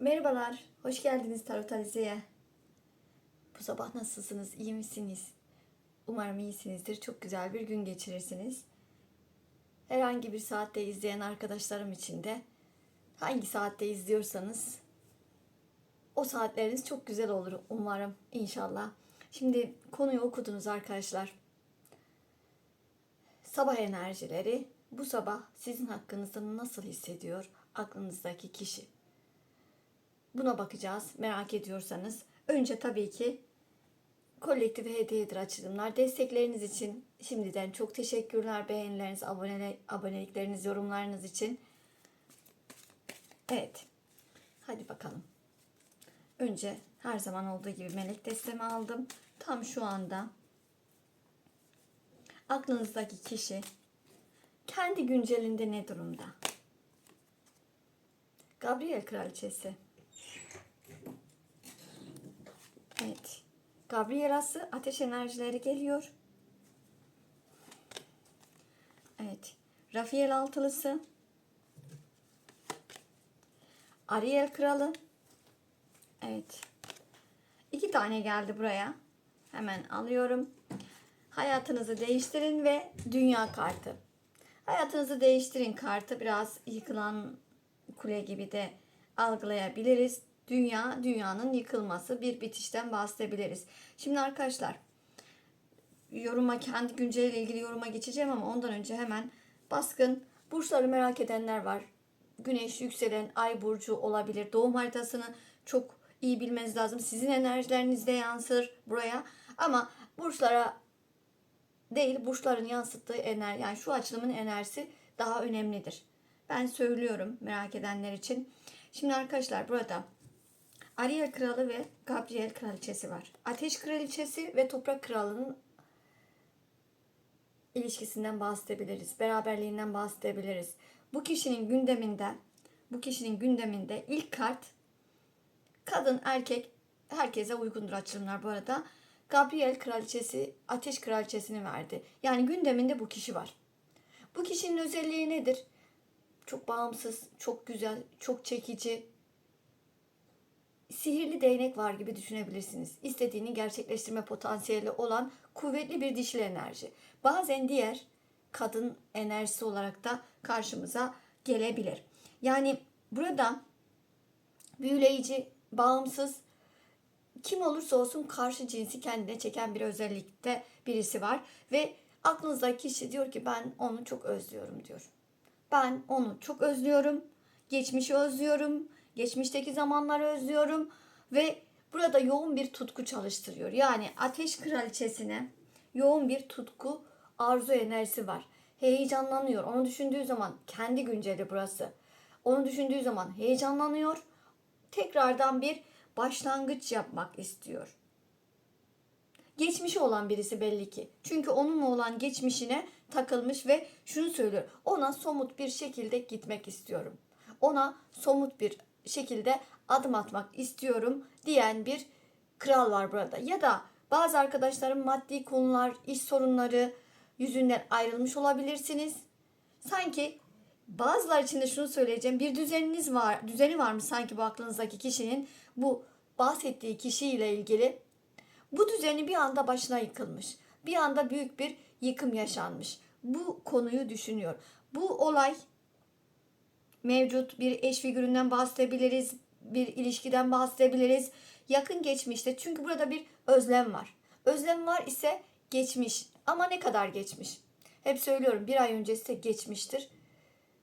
Merhabalar, hoş geldiniz Tarot Alize'ye. Bu sabah nasılsınız, iyi misiniz? Umarım iyisinizdir, çok güzel bir gün geçirirsiniz. Herhangi bir saatte izleyen arkadaşlarım için de hangi saatte izliyorsanız o saatleriniz çok güzel olur umarım, inşallah. Şimdi konuyu okudunuz arkadaşlar. Sabah enerjileri bu sabah sizin hakkınızda nasıl hissediyor aklınızdaki kişi? Buna bakacağız merak ediyorsanız. Önce tabii ki kolektif hediyedir açılımlar. Destekleriniz için şimdiden çok teşekkürler. Beğenileriniz, abone, abonelikleriniz, yorumlarınız için. Evet. Hadi bakalım. Önce her zaman olduğu gibi melek destemi aldım. Tam şu anda aklınızdaki kişi kendi güncelinde ne durumda? Gabriel Kraliçesi. Evet. Gabrielası ateş enerjileri geliyor. Evet. Rafael altılısı. Ariel kralı. Evet. İki tane geldi buraya. Hemen alıyorum. Hayatınızı değiştirin ve dünya kartı. Hayatınızı değiştirin kartı biraz yıkılan kule gibi de algılayabiliriz. Dünya, dünyanın yıkılması, bir bitişten bahsedebiliriz. Şimdi arkadaşlar, yoruma, kendi günceliyle ilgili yoruma geçeceğim ama ondan önce hemen baskın burçları merak edenler var. Güneş, yükselen, ay burcu olabilir. Doğum haritasını çok iyi bilmeniz lazım. Sizin enerjileriniz de yansır buraya. Ama burçlara değil, burçların yansıttığı enerji, yani şu açılımın enerjisi daha önemlidir. Ben söylüyorum merak edenler için. Şimdi arkadaşlar burada Ariel kralı ve Gabriel kraliçesi var. Ateş kraliçesi ve toprak kralının ilişkisinden bahsedebiliriz. Beraberliğinden bahsedebiliriz. Bu kişinin gündeminde bu kişinin gündeminde ilk kart kadın erkek herkese uygundur açılımlar bu arada. Gabriel kraliçesi ateş kraliçesini verdi. Yani gündeminde bu kişi var. Bu kişinin özelliği nedir? Çok bağımsız, çok güzel, çok çekici, sihirli değnek var gibi düşünebilirsiniz. İstediğini gerçekleştirme potansiyeli olan kuvvetli bir dişil enerji. Bazen diğer kadın enerjisi olarak da karşımıza gelebilir. Yani burada büyüleyici, bağımsız, kim olursa olsun karşı cinsi kendine çeken bir özellikte birisi var ve aklınızdaki kişi diyor ki ben onu çok özlüyorum diyor. Ben onu çok özlüyorum. Geçmişi özlüyorum. Geçmişteki zamanları özlüyorum ve burada yoğun bir tutku çalıştırıyor. Yani ateş kraliçesine yoğun bir tutku, arzu enerjisi var. Heyecanlanıyor. Onu düşündüğü zaman kendi günceli burası. Onu düşündüğü zaman heyecanlanıyor. Tekrardan bir başlangıç yapmak istiyor. Geçmişi olan birisi belli ki. Çünkü onunla olan geçmişine takılmış ve şunu söylüyor. Ona somut bir şekilde gitmek istiyorum. Ona somut bir şekilde adım atmak istiyorum diyen bir kral var burada. Ya da bazı arkadaşlarım maddi konular, iş sorunları yüzünden ayrılmış olabilirsiniz. Sanki bazılar için de şunu söyleyeceğim. Bir düzeniniz var, düzeni var mı sanki bu aklınızdaki kişinin bu bahsettiği kişiyle ilgili? Bu düzeni bir anda başına yıkılmış. Bir anda büyük bir yıkım yaşanmış. Bu konuyu düşünüyor. Bu olay mevcut bir eş figüründen bahsedebiliriz, bir ilişkiden bahsedebiliriz. Yakın geçmişte çünkü burada bir özlem var. Özlem var ise geçmiş ama ne kadar geçmiş? Hep söylüyorum bir ay öncesi de geçmiştir.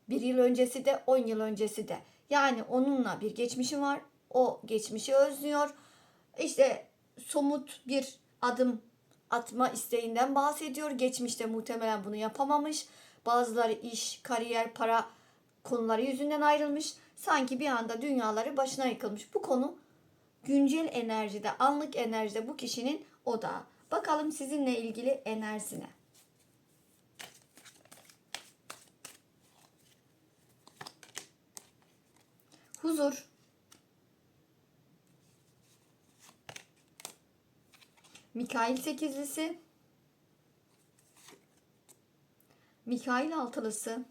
Bir yıl öncesi de on yıl öncesi de. Yani onunla bir geçmişi var. O geçmişi özlüyor. İşte somut bir adım atma isteğinden bahsediyor. Geçmişte muhtemelen bunu yapamamış. Bazıları iş, kariyer, para konuları yüzünden ayrılmış. Sanki bir anda dünyaları başına yıkılmış. Bu konu güncel enerjide, anlık enerjide bu kişinin odağı. Bakalım sizinle ilgili enerjisine. Huzur. Mikail sekizlisi. Mikail altılısı.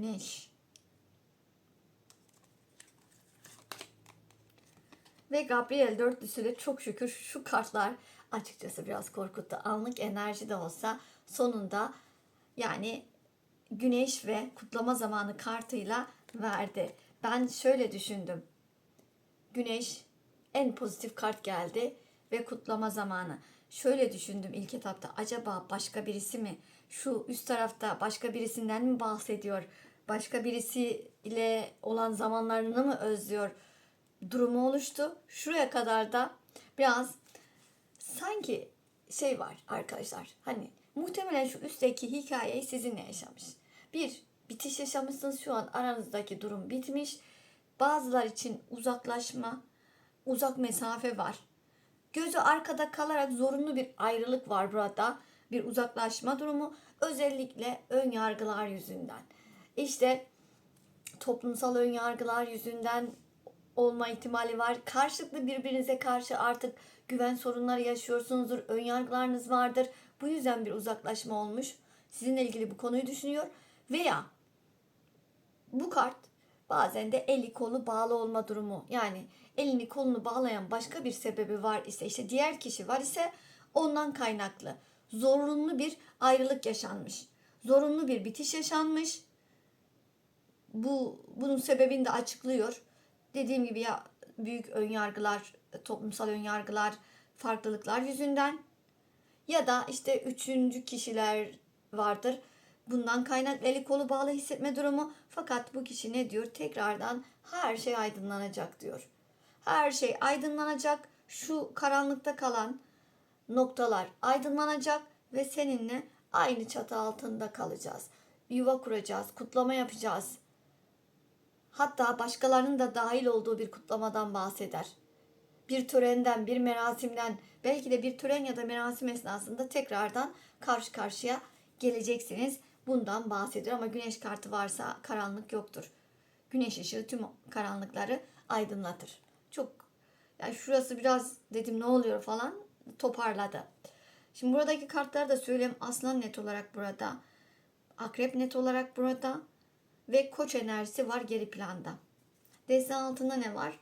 güneş. Ve Gabriel dörtlüsüle çok şükür şu kartlar açıkçası biraz korkuttu. Anlık enerji de olsa sonunda yani güneş ve kutlama zamanı kartıyla verdi. Ben şöyle düşündüm. Güneş en pozitif kart geldi ve kutlama zamanı. Şöyle düşündüm ilk etapta acaba başka birisi mi şu üst tarafta başka birisinden mi bahsediyor? Başka birisiyle olan zamanlarını mı özlüyor? Durumu oluştu. Şuraya kadar da biraz sanki şey var arkadaşlar. Hani muhtemelen şu üstteki hikayeyi sizinle yaşamış. Bir, bitiş yaşamışsınız şu an aranızdaki durum bitmiş. Bazılar için uzaklaşma, uzak mesafe var. Gözü arkada kalarak zorunlu bir ayrılık var burada. Bir uzaklaşma durumu özellikle ön yargılar yüzünden. İşte toplumsal ön yargılar yüzünden olma ihtimali var. Karşılıklı birbirinize karşı artık güven sorunları yaşıyorsunuzdur. Ön yargılarınız vardır. Bu yüzden bir uzaklaşma olmuş. Sizinle ilgili bu konuyu düşünüyor. Veya bu kart bazen de eli kolu bağlı olma durumu. Yani elini kolunu bağlayan başka bir sebebi var ise işte diğer kişi var ise ondan kaynaklı. Zorunlu bir ayrılık yaşanmış. Zorunlu bir bitiş yaşanmış. Bu bunun sebebini de açıklıyor. Dediğim gibi ya büyük önyargılar, toplumsal önyargılar, farklılıklar yüzünden ya da işte üçüncü kişiler vardır. Bundan kaynaklı eli kolu bağlı hissetme durumu. Fakat bu kişi ne diyor? Tekrardan her şey aydınlanacak diyor. Her şey aydınlanacak. Şu karanlıkta kalan noktalar aydınlanacak ve seninle aynı çatı altında kalacağız. Yuva kuracağız, kutlama yapacağız. Hatta başkalarının da dahil olduğu bir kutlamadan bahseder. Bir törenden, bir merasimden, belki de bir tören ya da merasim esnasında tekrardan karşı karşıya geleceksiniz. Bundan bahsediyor ama güneş kartı varsa karanlık yoktur. Güneş ışığı tüm karanlıkları aydınlatır. Çok yani şurası biraz dedim ne oluyor falan toparladı. Şimdi buradaki kartları da söyleyeyim. Aslan net olarak burada. Akrep net olarak burada. Ve koç enerjisi var geri planda. Deste altında ne var?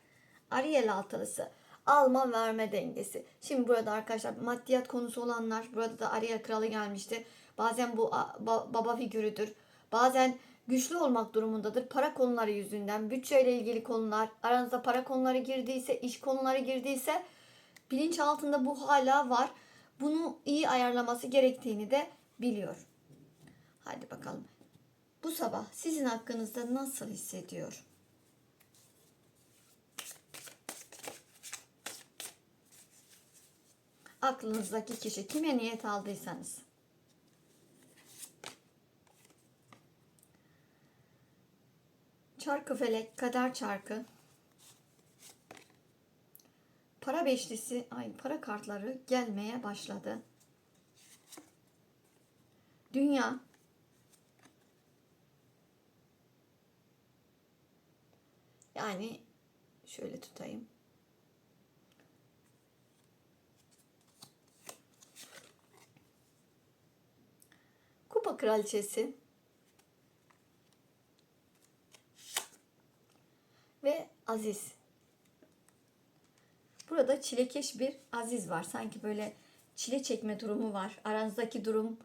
Ariel altılısı. Alma verme dengesi. Şimdi burada arkadaşlar maddiyat konusu olanlar burada da Ariel kralı gelmişti. Bazen bu baba figürüdür. Bazen güçlü olmak durumundadır. Para konuları yüzünden, bütçeyle ilgili konular, aranızda para konuları girdiyse, iş konuları girdiyse bilinç altında bu hala var. Bunu iyi ayarlaması gerektiğini de biliyor. Hadi bakalım. Bu sabah sizin hakkınızda nasıl hissediyor? Aklınızdaki kişi kime niyet aldıysanız. Çarkı felek, kader çarkı. Para beşlisi, ay para kartları gelmeye başladı. Dünya Yani şöyle tutayım. Kupa kraliçesi ve Aziz. Burada çilekeş bir Aziz var. Sanki böyle çile çekme durumu var. Aranızdaki durum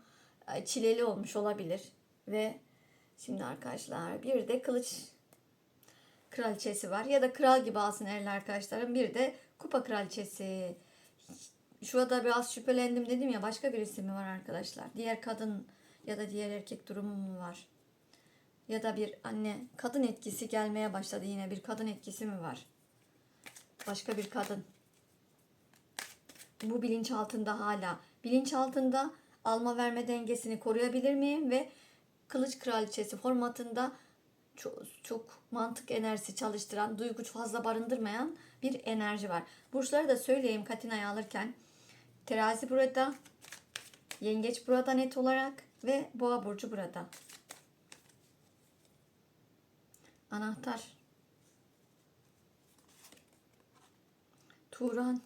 e, çileli olmuş olabilir. Ve şimdi arkadaşlar bir de kılıç kraliçesi var. Ya da kral gibi alsın erli arkadaşlarım. Bir de kupa kraliçesi. Şurada biraz şüphelendim dedim ya başka birisi mi var arkadaşlar? Diğer kadın ya da diğer erkek durumu mu var? Ya da bir anne kadın etkisi gelmeye başladı yine bir kadın etkisi mi var? Başka bir kadın. Bu bilinç altında hala. Bilinç altında alma verme dengesini koruyabilir miyim ve kılıç kraliçesi formatında çok, çok mantık enerjisi çalıştıran, duygu fazla barındırmayan bir enerji var. Burçları da söyleyeyim Katina'yı alırken. Terazi burada, Yengeç burada net olarak ve Boğa burcu burada. Anahtar. Turan.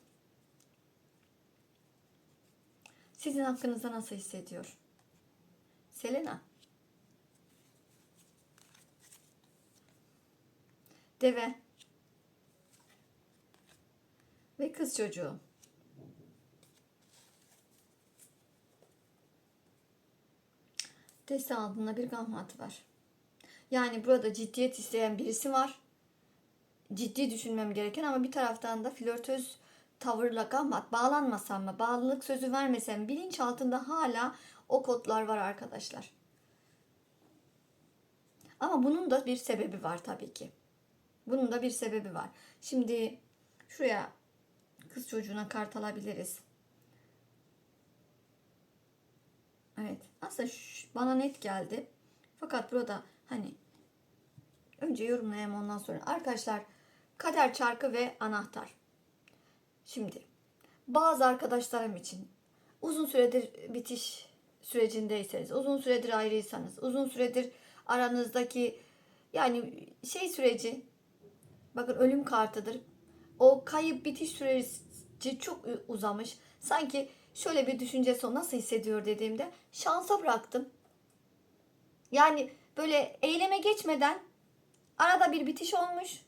Sizin hakkınızda nasıl hissediyor? Selena. Deve. kız çocuğu. Deste altında bir gamhat var. Yani burada ciddiyet isteyen birisi var. Ciddi düşünmem gereken ama bir taraftan da flörtöz tavırla gamhat bağlanmasam mı, bağlılık sözü vermesem bilinç altında hala o kodlar var arkadaşlar. Ama bunun da bir sebebi var tabii ki. Bunun da bir sebebi var. Şimdi şuraya kız çocuğuna kart alabiliriz. Evet. Aslında şu- bana net geldi. Fakat burada hani önce yorumlayayım ondan sonra. Arkadaşlar kader çarkı ve anahtar. Şimdi bazı arkadaşlarım için uzun süredir bitiş sürecindeyseniz, uzun süredir ayrıysanız, uzun süredir aranızdaki yani şey süreci bakın ölüm kartıdır. O kayıp bitiş süreci çok uzamış. Sanki şöyle bir düşüncesi o nasıl hissediyor dediğimde şansa bıraktım. Yani böyle eyleme geçmeden arada bir bitiş olmuş.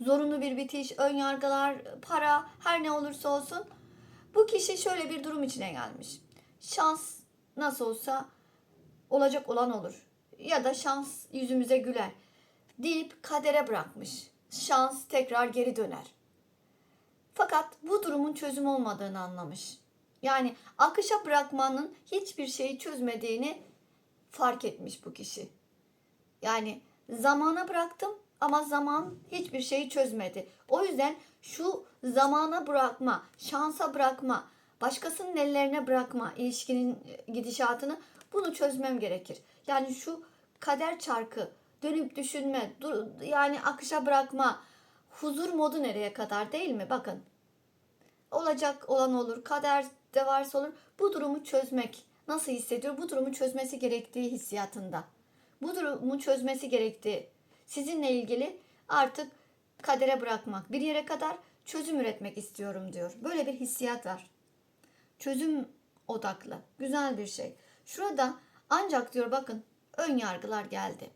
Zorunlu bir bitiş, ön yargılar, para her ne olursa olsun bu kişi şöyle bir durum içine gelmiş. Şans nasıl olsa olacak olan olur. Ya da şans yüzümüze güler deyip kadere bırakmış. Şans tekrar geri döner. Fakat bu durumun çözüm olmadığını anlamış. Yani akışa bırakmanın hiçbir şeyi çözmediğini fark etmiş bu kişi. Yani zamana bıraktım ama zaman hiçbir şeyi çözmedi. O yüzden şu zamana bırakma, şansa bırakma, başkasının ellerine bırakma ilişkinin gidişatını bunu çözmem gerekir. Yani şu kader çarkı, dönüp düşünme, dur, yani akışa bırakma, huzur modu nereye kadar değil mi? Bakın. Olacak olan olur, kader de varsa olur. Bu durumu çözmek nasıl hissediyor? Bu durumu çözmesi gerektiği hissiyatında. Bu durumu çözmesi gerektiği sizinle ilgili artık kadere bırakmak, bir yere kadar çözüm üretmek istiyorum diyor. Böyle bir hissiyat var. Çözüm odaklı. Güzel bir şey. Şurada ancak diyor bakın ön yargılar geldi.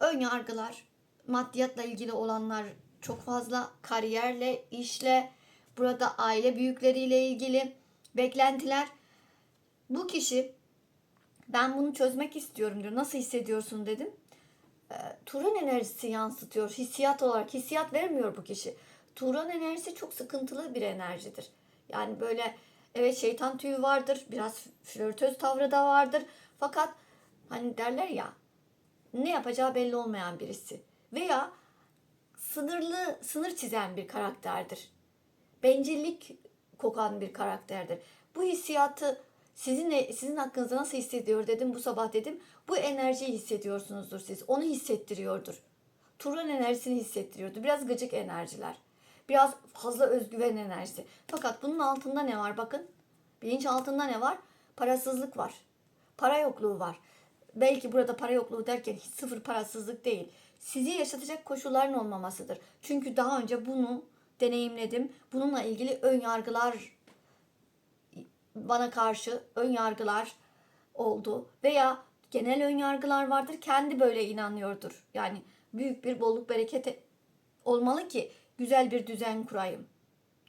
Ön yargılar maddiyatla ilgili olanlar çok fazla kariyerle, işle, burada aile büyükleriyle ilgili beklentiler. Bu kişi ben bunu çözmek istiyorum diyor. Nasıl hissediyorsun dedim. E, Turan enerjisi yansıtıyor. Hissiyat olarak hissiyat vermiyor bu kişi. Turan enerjisi çok sıkıntılı bir enerjidir. Yani böyle evet şeytan tüyü vardır. Biraz flörtöz tavrı da vardır. Fakat hani derler ya ne yapacağı belli olmayan birisi. Veya sınırlı sınır çizen bir karakterdir. Bencillik kokan bir karakterdir. Bu hissiyatı sizin sizin hakkınızda nasıl hissediyor dedim bu sabah dedim. Bu enerjiyi hissediyorsunuzdur siz. Onu hissettiriyordur. Turan enerjisini hissettiriyordu. Biraz gıcık enerjiler. Biraz fazla özgüven enerjisi. Fakat bunun altında ne var bakın. Bilinç altında ne var? Parasızlık var. Para yokluğu var. Belki burada para yokluğu derken hiç sıfır parasızlık değil. Sizi yaşatacak koşulların olmamasıdır. Çünkü daha önce bunu deneyimledim. Bununla ilgili ön yargılar bana karşı ön yargılar oldu veya genel ön yargılar vardır. Kendi böyle inanıyordur. Yani büyük bir bolluk bereket olmalı ki güzel bir düzen kurayım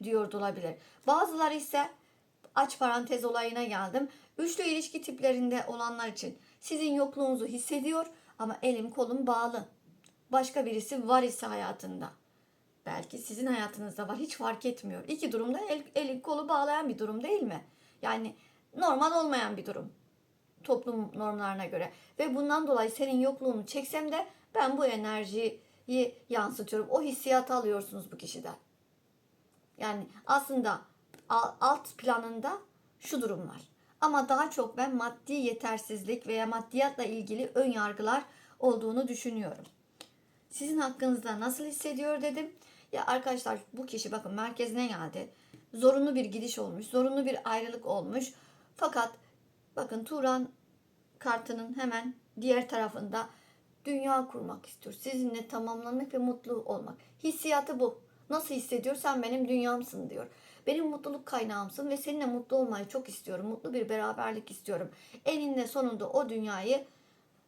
diyordu olabilir. Bazıları ise aç parantez olayına geldim. Üçlü ilişki tiplerinde olanlar için sizin yokluğunuzu hissediyor ama elim kolum bağlı. Başka birisi var ise hayatında. Belki sizin hayatınızda var hiç fark etmiyor. İki durumda el, eli kolu bağlayan bir durum değil mi? Yani normal olmayan bir durum. Toplum normlarına göre. Ve bundan dolayı senin yokluğunu çeksem de ben bu enerjiyi yansıtıyorum. O hissiyatı alıyorsunuz bu kişiden. Yani aslında alt planında şu durum var. Ama daha çok ben maddi yetersizlik veya maddiyatla ilgili ön yargılar olduğunu düşünüyorum. Sizin hakkınızda nasıl hissediyor dedim. Ya arkadaşlar bu kişi bakın merkezine geldi. Zorunlu bir gidiş olmuş. Zorunlu bir ayrılık olmuş. Fakat bakın Turan kartının hemen diğer tarafında dünya kurmak istiyor. Sizinle tamamlanmak ve mutlu olmak. Hissiyatı bu. Nasıl hissediyor? Sen benim dünyamsın diyor. Benim mutluluk kaynağımsın ve seninle mutlu olmayı çok istiyorum. Mutlu bir beraberlik istiyorum. Eninde sonunda o dünyayı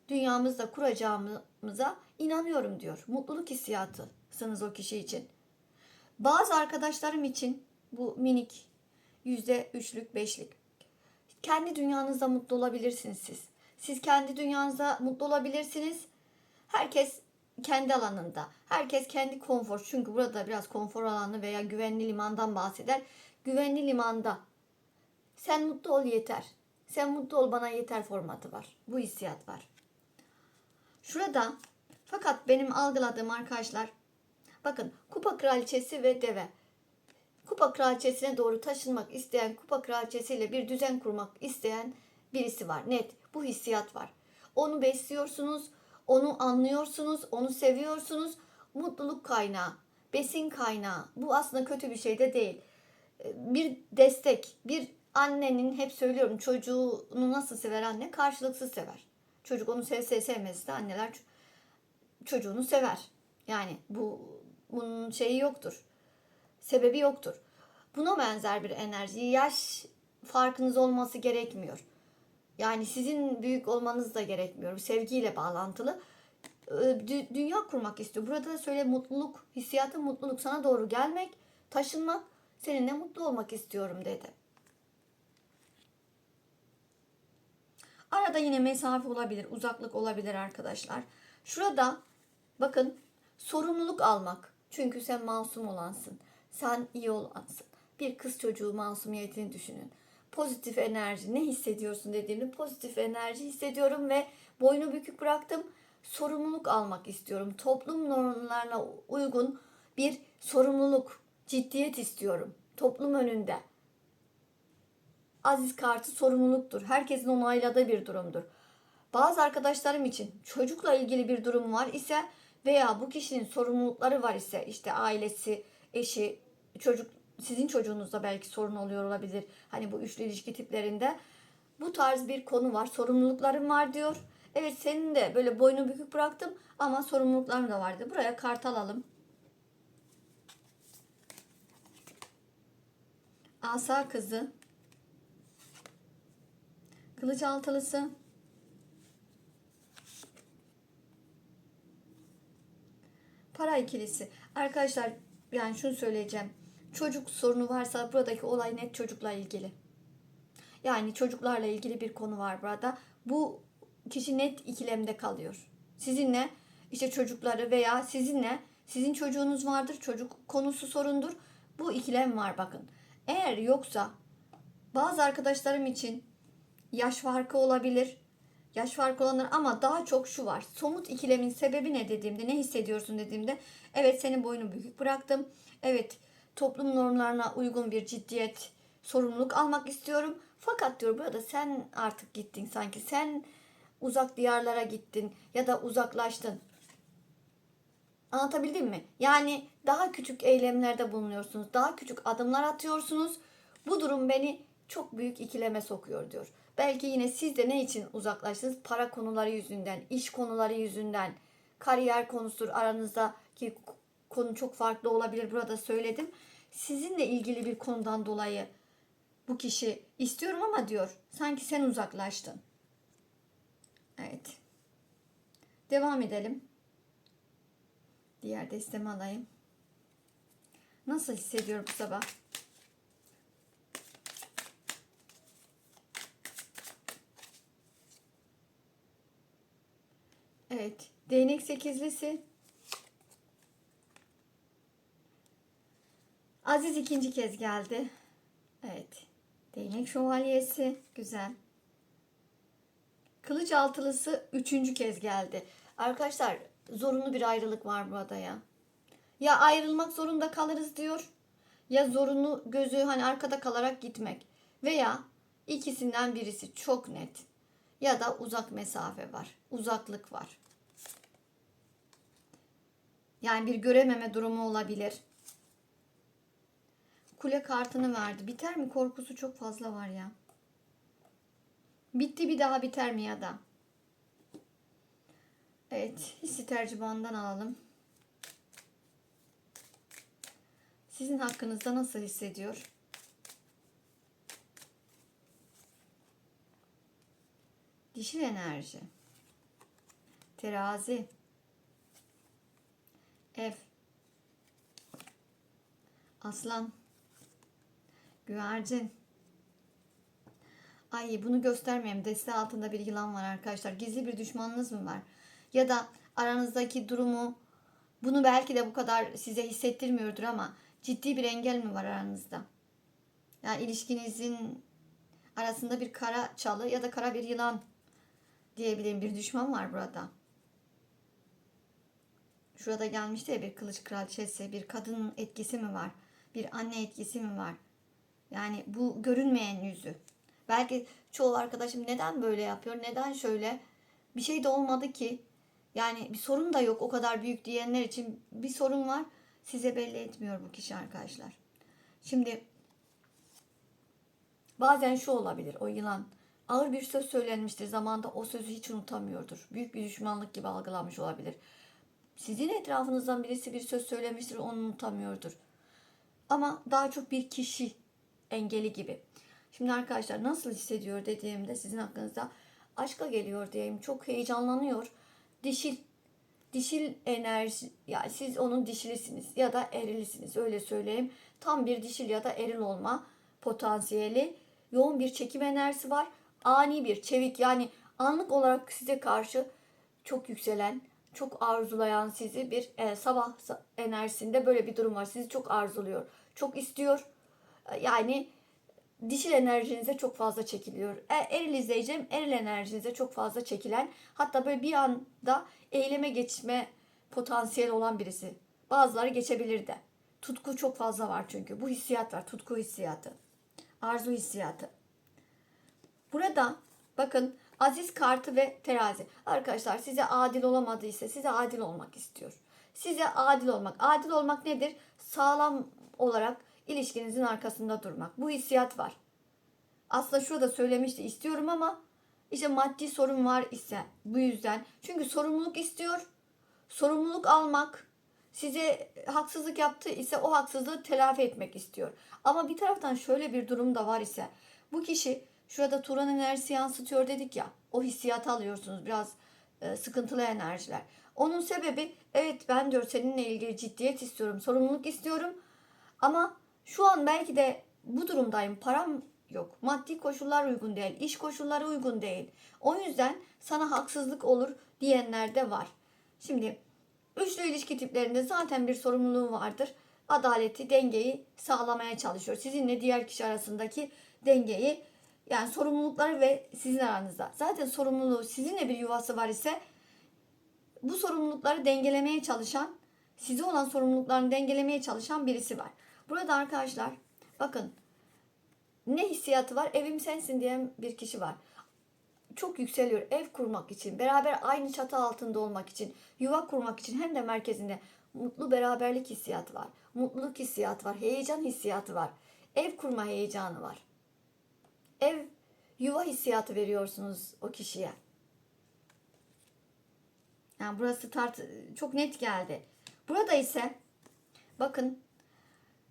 dünyamızda kuracağımıza inanıyorum diyor. Mutluluk hissiyatısınız o kişi için. Bazı arkadaşlarım için bu minik yüzde üçlük, beşlik. Kendi dünyanızda mutlu olabilirsiniz siz. Siz kendi dünyanızda mutlu olabilirsiniz. Herkes kendi alanında. Herkes kendi konfor. Çünkü burada biraz konfor alanı veya güvenli limandan bahseder. Güvenli limanda sen mutlu ol yeter. Sen mutlu ol bana yeter formatı var. Bu hissiyat var. Şurada fakat benim algıladığım arkadaşlar bakın kupa kraliçesi ve deve. Kupa kraliçesine doğru taşınmak isteyen, kupa kraliçesiyle bir düzen kurmak isteyen birisi var. Net. Bu hissiyat var. Onu besliyorsunuz, onu anlıyorsunuz, onu seviyorsunuz. Mutluluk kaynağı, besin kaynağı. Bu aslında kötü bir şey de değil. Bir destek, bir annenin hep söylüyorum çocuğunu nasıl sever anne? Karşılıksız sever. Çocuk onu sevse sevmesi de anneler çocuğunu sever. Yani bu bunun şeyi yoktur. Sebebi yoktur. Buna benzer bir enerji. Yaş farkınız olması gerekmiyor. Yani sizin büyük olmanız da gerekmiyor. Sevgiyle bağlantılı. Ee, dü- Dünya kurmak istiyor. Burada da söyle mutluluk, hissiyatın mutluluk sana doğru gelmek, taşınmak, seninle mutlu olmak istiyorum dedi. Arada yine mesafe olabilir, uzaklık olabilir arkadaşlar. Şurada bakın sorumluluk almak. Çünkü sen masum olansın. Sen iyi olansın. Bir kız çocuğu masumiyetini düşünün. Pozitif enerji ne hissediyorsun dediğimde pozitif enerji hissediyorum ve boynu bükük bıraktım. Sorumluluk almak istiyorum. Toplum normlarına uygun bir sorumluluk, ciddiyet istiyorum. Toplum önünde. Aziz kartı sorumluluktur. Herkesin onayladığı bir durumdur. Bazı arkadaşlarım için çocukla ilgili bir durum var ise veya bu kişinin sorumlulukları var ise işte ailesi, eşi, çocuk sizin çocuğunuzda belki sorun oluyor olabilir. Hani bu üçlü ilişki tiplerinde bu tarz bir konu var. Sorumluluklarım var diyor. Evet senin de böyle boynu bükük bıraktım ama sorumluluklarım da vardı. Buraya kart alalım. Asa kızı. Kılıç altılısı. Para ikilisi. Arkadaşlar yani şunu söyleyeceğim. Çocuk sorunu varsa buradaki olay net çocukla ilgili. Yani çocuklarla ilgili bir konu var burada. Bu kişi net ikilemde kalıyor. Sizinle işte çocukları veya sizinle sizin çocuğunuz vardır. Çocuk konusu sorundur. Bu ikilem var bakın. Eğer yoksa bazı arkadaşlarım için yaş farkı olabilir. Yaş farkı olanlar ama daha çok şu var. Somut ikilemin sebebi ne dediğimde, ne hissediyorsun dediğimde evet senin boynu bükük bıraktım. Evet toplum normlarına uygun bir ciddiyet, sorumluluk almak istiyorum. Fakat diyor burada sen artık gittin sanki. Sen uzak diyarlara gittin ya da uzaklaştın. Anlatabildim mi? Yani daha küçük eylemlerde bulunuyorsunuz. Daha küçük adımlar atıyorsunuz. Bu durum beni çok büyük ikileme sokuyor diyor. Belki yine siz de ne için uzaklaştınız? Para konuları yüzünden, iş konuları yüzünden, kariyer konusudur aranızdaki konu çok farklı olabilir. Burada söyledim. Sizinle ilgili bir konudan dolayı bu kişi istiyorum ama diyor sanki sen uzaklaştın. Evet. Devam edelim. Diğer destemi alayım. Nasıl hissediyorum bu sabah? Evet. Değnek sekizlisi. Aziz ikinci kez geldi. Evet. Değnek şövalyesi. Güzel. Kılıç altılısı üçüncü kez geldi. Arkadaşlar zorunlu bir ayrılık var burada ya. Ya ayrılmak zorunda kalırız diyor. Ya zorunlu gözü hani arkada kalarak gitmek. Veya ikisinden birisi çok net. Ya da uzak mesafe var. Uzaklık var. Yani bir görememe durumu olabilir. Kule kartını verdi. Biter mi? Korkusu çok fazla var ya. Bitti bir daha biter mi ya da? Evet. Hissi tercümandan alalım. Sizin hakkınızda nasıl hissediyor? Dişil enerji. Terazi. Ev. Aslan. Güvercin. Ay bunu göstermeyeyim. Deste altında bir yılan var arkadaşlar. Gizli bir düşmanınız mı var? Ya da aranızdaki durumu bunu belki de bu kadar size hissettirmiyordur ama ciddi bir engel mi var aranızda? Yani ilişkinizin arasında bir kara çalı ya da kara bir yılan diyebilirim. Bir düşman var burada. Şurada gelmişti ya bir kılıç kraliçesi, bir kadının etkisi mi var? Bir anne etkisi mi var? Yani bu görünmeyen yüzü. Belki çoğu arkadaşım neden böyle yapıyor, neden şöyle? Bir şey de olmadı ki. Yani bir sorun da yok o kadar büyük diyenler için bir sorun var. Size belli etmiyor bu kişi arkadaşlar. Şimdi bazen şu olabilir o yılan. Ağır bir söz söylenmiştir zamanda o sözü hiç unutamıyordur. Büyük bir düşmanlık gibi algılanmış olabilir. Sizin etrafınızdan birisi bir söz söylemiştir onu unutamıyordur. Ama daha çok bir kişi engeli gibi. Şimdi arkadaşlar nasıl hissediyor dediğimde sizin hakkınızda aşka geliyor diyeyim. Çok heyecanlanıyor. Dişil dişil enerji yani siz onun dişilisiniz ya da erilisiniz öyle söyleyeyim. Tam bir dişil ya da eril olma potansiyeli, yoğun bir çekim enerjisi var. Ani bir çevik yani anlık olarak size karşı çok yükselen, çok arzulayan sizi bir e, sabah sa- enerjisinde böyle bir durum var. Sizi çok arzuluyor, çok istiyor. Yani dişil enerjinize çok fazla çekiliyor. E, eril izleyeceğim, eril enerjinize çok fazla çekilen, hatta böyle bir anda eyleme geçme potansiyeli olan birisi. Bazıları geçebilir de. Tutku çok fazla var çünkü. Bu hissiyat var, tutku hissiyatı. Arzu hissiyatı. Burada bakın aziz kartı ve terazi. Arkadaşlar size adil olamadıysa size adil olmak istiyor. Size adil olmak. Adil olmak nedir? Sağlam olarak ilişkinizin arkasında durmak. Bu hissiyat var. Aslında şurada söylemişti istiyorum ama işte maddi sorun var ise bu yüzden. Çünkü sorumluluk istiyor. Sorumluluk almak size haksızlık yaptı ise o haksızlığı telafi etmek istiyor. Ama bir taraftan şöyle bir durum da var ise bu kişi şurada Turan enerjisi yansıtıyor dedik ya o hissiyatı alıyorsunuz biraz e, sıkıntılı enerjiler. Onun sebebi evet ben diyor seninle ilgili ciddiyet istiyorum sorumluluk istiyorum ama şu an belki de bu durumdayım param yok maddi koşullar uygun değil iş koşulları uygun değil o yüzden sana haksızlık olur diyenler de var. Şimdi Üçlü ilişki tiplerinde zaten bir sorumluluğu vardır. Adaleti, dengeyi sağlamaya çalışıyor. Sizinle diğer kişi arasındaki dengeyi yani sorumlulukları ve sizin aranızda. Zaten sorumluluğu sizinle bir yuvası var ise bu sorumlulukları dengelemeye çalışan, size olan sorumluluklarını dengelemeye çalışan birisi var. Burada arkadaşlar bakın ne hissiyatı var? Evim sensin diyen bir kişi var çok yükseliyor ev kurmak için, beraber aynı çatı altında olmak için, yuva kurmak için hem de merkezinde mutlu beraberlik hissiyatı var. Mutluluk hissiyatı var, heyecan hissiyatı var. Ev kurma heyecanı var. Ev yuva hissiyatı veriyorsunuz o kişiye. Yani burası tart çok net geldi. Burada ise bakın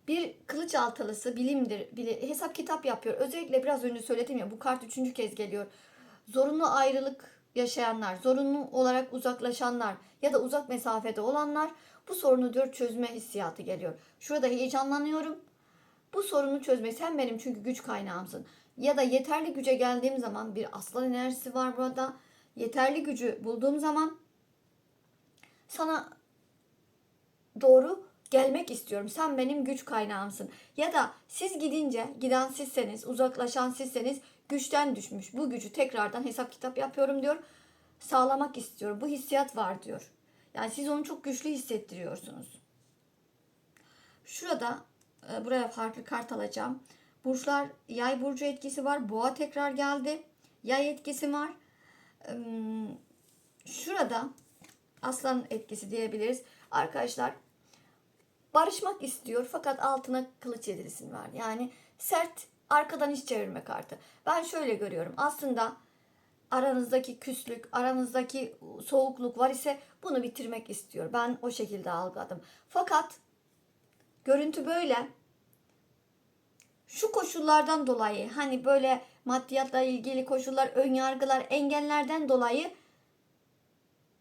bir kılıç altılısı bilimdir. Bili, hesap kitap yapıyor. Özellikle biraz önce söyledim ya bu kart üçüncü kez geliyor zorunlu ayrılık yaşayanlar, zorunlu olarak uzaklaşanlar ya da uzak mesafede olanlar bu sorunu diyor çözme hissiyatı geliyor. Şurada heyecanlanıyorum. Bu sorunu çözme sen benim çünkü güç kaynağımsın. Ya da yeterli güce geldiğim zaman bir aslan enerjisi var burada. Yeterli gücü bulduğum zaman sana doğru gelmek istiyorum. Sen benim güç kaynağımsın. Ya da siz gidince, giden sizseniz, uzaklaşan sizseniz güçten düşmüş. Bu gücü tekrardan hesap kitap yapıyorum diyor. Sağlamak istiyorum. Bu hissiyat var diyor. Yani siz onu çok güçlü hissettiriyorsunuz. Şurada e, buraya farklı kart alacağım. Burçlar yay burcu etkisi var. Boğa tekrar geldi. Yay etkisi var. Hmm, Şurada aslan etkisi diyebiliriz. Arkadaşlar barışmak istiyor fakat altına kılıç yedirisini var. Yani sert arkadan iş çevirme kartı. Ben şöyle görüyorum. Aslında aranızdaki küslük, aranızdaki soğukluk var ise bunu bitirmek istiyor. Ben o şekilde algıladım. Fakat görüntü böyle. Şu koşullardan dolayı hani böyle maddiyatla ilgili koşullar, ön yargılar, engellerden dolayı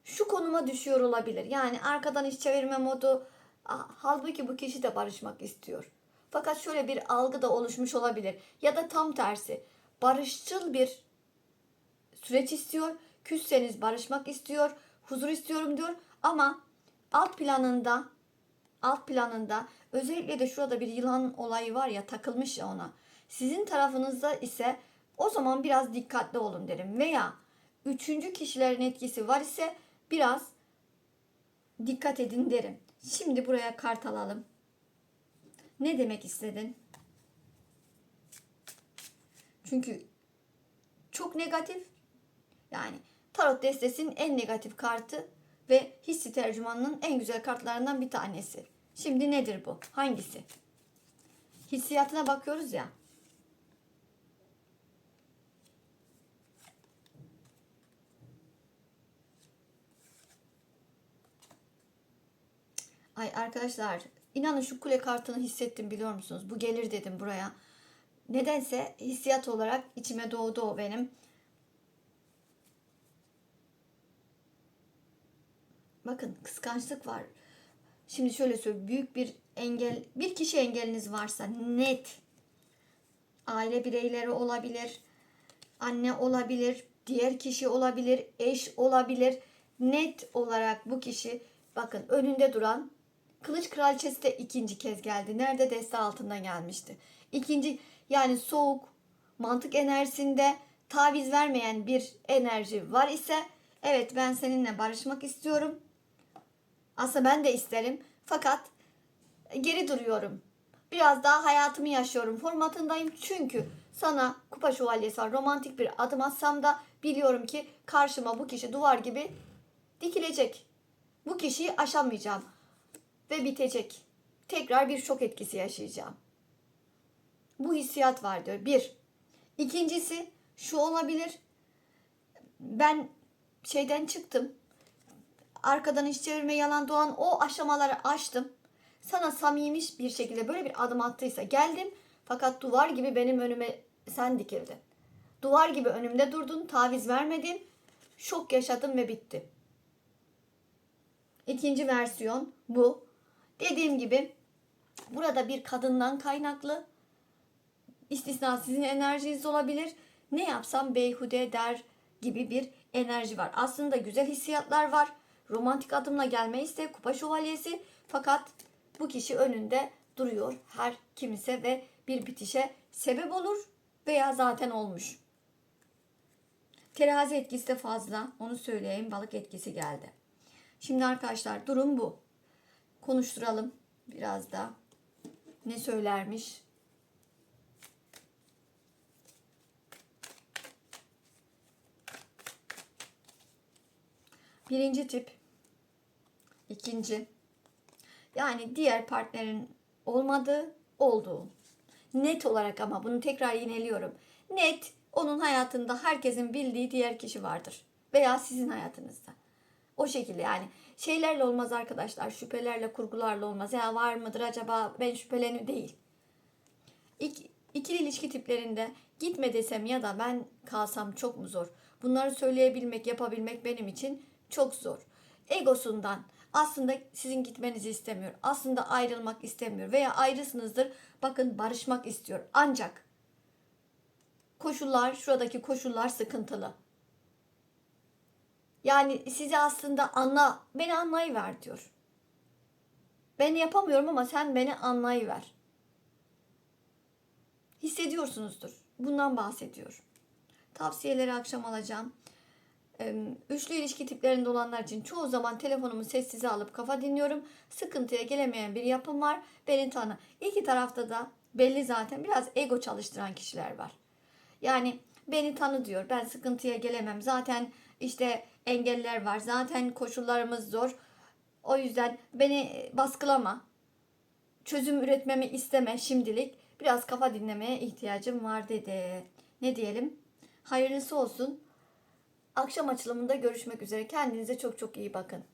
şu konuma düşüyor olabilir. Yani arkadan iş çevirme modu. Halbuki bu kişi de barışmak istiyor. Fakat şöyle bir algı da oluşmuş olabilir. Ya da tam tersi. Barışçıl bir süreç istiyor. Küsseniz barışmak istiyor. Huzur istiyorum diyor. Ama alt planında alt planında özellikle de şurada bir yılan olayı var ya takılmış ya ona. Sizin tarafınızda ise o zaman biraz dikkatli olun derim. Veya üçüncü kişilerin etkisi var ise biraz dikkat edin derim. Şimdi buraya kart alalım. Ne demek istedin? Çünkü çok negatif. Yani tarot destesinin en negatif kartı ve hissi tercümanının en güzel kartlarından bir tanesi. Şimdi nedir bu? Hangisi? Hissiyatına bakıyoruz ya. Ay arkadaşlar inanın şu kule kartını hissettim biliyor musunuz? Bu gelir dedim buraya. Nedense hissiyat olarak içime doğdu o benim. Bakın kıskançlık var. Şimdi şöyle söyleyeyim. Büyük bir engel, bir kişi engeliniz varsa net aile bireyleri olabilir, anne olabilir, diğer kişi olabilir, eş olabilir. Net olarak bu kişi bakın önünde duran Kılıç Kraliçesi de ikinci kez geldi. Nerede deste altından gelmişti. İkinci yani soğuk, mantık enerjisinde taviz vermeyen bir enerji var ise evet ben seninle barışmak istiyorum. Aslında ben de isterim. Fakat geri duruyorum. Biraz daha hayatımı yaşıyorum formatındayım. Çünkü sana kupa şövalyesi. Romantik bir adım atsam da biliyorum ki karşıma bu kişi duvar gibi dikilecek. Bu kişiyi aşamayacağım. Ve bitecek. Tekrar bir şok etkisi yaşayacağım. Bu hissiyat var diyor. Bir. İkincisi şu olabilir. Ben şeyden çıktım arkadan iş çevirme, yalan doğan o aşamaları aştım. Sana samimiş bir şekilde böyle bir adım attıysa geldim. Fakat duvar gibi benim önüme sen dikildin. Duvar gibi önümde durdun, taviz vermedin. Şok yaşadım ve bitti. İkinci versiyon bu. Dediğim gibi burada bir kadından kaynaklı istisna sizin enerjiniz olabilir. Ne yapsam beyhude der gibi bir enerji var. Aslında güzel hissiyatlar var romantik adımla gelme isteği kupa şövalyesi fakat bu kişi önünde duruyor her kimse ve bir bitişe sebep olur veya zaten olmuş. Terazi etkisi de fazla. Onu söyleyeyim. Balık etkisi geldi. Şimdi arkadaşlar durum bu. Konuşturalım biraz da. Ne söylermiş? Birinci tip İkinci, yani diğer partnerin olmadığı, olduğu. Net olarak ama bunu tekrar yineliyorum. Net, onun hayatında herkesin bildiği diğer kişi vardır. Veya sizin hayatınızda. O şekilde yani şeylerle olmaz arkadaşlar. Şüphelerle, kurgularla olmaz. Ya var mıdır acaba ben şüpheleniyorum değil. İk, ikili ilişki tiplerinde gitme desem ya da ben kalsam çok mu zor? Bunları söyleyebilmek, yapabilmek benim için çok zor. Egosundan, aslında sizin gitmenizi istemiyor. Aslında ayrılmak istemiyor veya ayrısınızdır. Bakın barışmak istiyor. Ancak koşullar, şuradaki koşullar sıkıntılı. Yani sizi aslında anla, beni anlayıver diyor. Ben yapamıyorum ama sen beni anlayıver. Hissediyorsunuzdur. Bundan bahsediyor. Tavsiyeleri akşam alacağım üçlü ilişki tiplerinde olanlar için çoğu zaman telefonumu sessize alıp kafa dinliyorum. Sıkıntıya gelemeyen bir yapım var. Beni tanı. İki tarafta da belli zaten biraz ego çalıştıran kişiler var. Yani beni tanı diyor. Ben sıkıntıya gelemem. Zaten işte engeller var. Zaten koşullarımız zor. O yüzden beni baskılama. Çözüm üretmemi isteme şimdilik. Biraz kafa dinlemeye ihtiyacım var dedi. Ne diyelim? Hayırlısı olsun. Akşam açılımında görüşmek üzere. Kendinize çok çok iyi bakın.